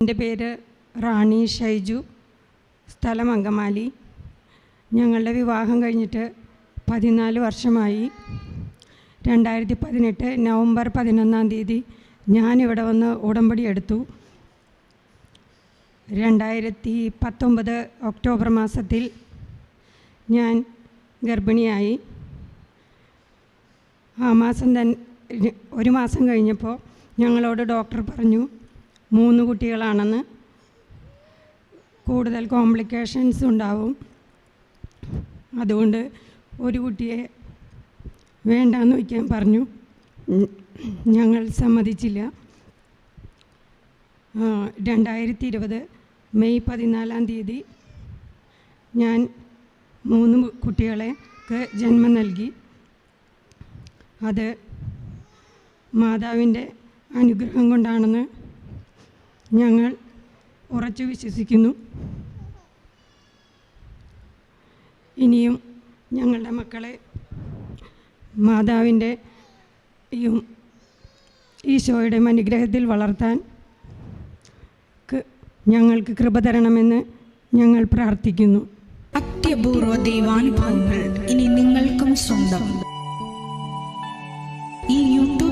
എന്റെ പേര് റാണി ഷൈജു. സ്ഥലം അങ്കമാലി. ഞങ്ങളുടെ വിവാഹം കഴിഞ്ഞിട്ട് പതിനാല് വർഷമായി. രണ്ടായിരത്തി പതിനെട്ട് നവംബർ പതിനൊന്നാം തീയതി ഞാനിവിടെ വന്ന് ഉടമ്പടി എടുത്തു. രണ്ടായിരത്തി പത്തൊമ്പത് ഒക്ടോബർ മാസത്തിൽ ഞാൻ ഗർഭിണിയായി. ആ മാസം തന്നെ ഒരു മാസം കഴിഞ്ഞപ്പോൾ ഞങ്ങളോട് ഡോക്ടർ പറഞ്ഞു മൂന്ന് കുട്ടികളാണെന്ന് കൂടുതൽ കോംപ്ലിക്കേഷൻസ് ഉണ്ടാവും. അതുകൊണ്ട് ഒരു കുട്ടിയെ വേണ്ടാന്ന് വയ്ക്കാൻ പറഞ്ഞു. ഞങ്ങൾ സമ്മതിച്ചില്ല. രണ്ടായിരത്തി ഇരുപത് മെയ് പതിനാലാം തീയതി ഞാൻ മൂന്ന് കുട്ടികളെക്ക് ജന്മം നൽകി. അത് മാതാവിന്റെ അനുഗ്രഹം കൊണ്ടാണെന്ന് ഞങ്ങൾ ഉറച്ചു വിശ്വസിക്കുന്നു. ഇനിയും ഞങ്ങളുടെ മക്കളെ മാതാവിന്റെ ഈശോയുടെ അനുഗ്രഹത്തിൽ വളർത്താൻ ക്ക് ഞങ്ങൾക്ക് കൃപ തരണമെന്ന് ഞങ്ങൾ പ്രാർത്ഥിക്കുന്നു. അത്യപൂർവ ദൈവാനുഭവങ്ങൾ ഇനി നിങ്ങൾക്കും സ്വന്തം. ഈ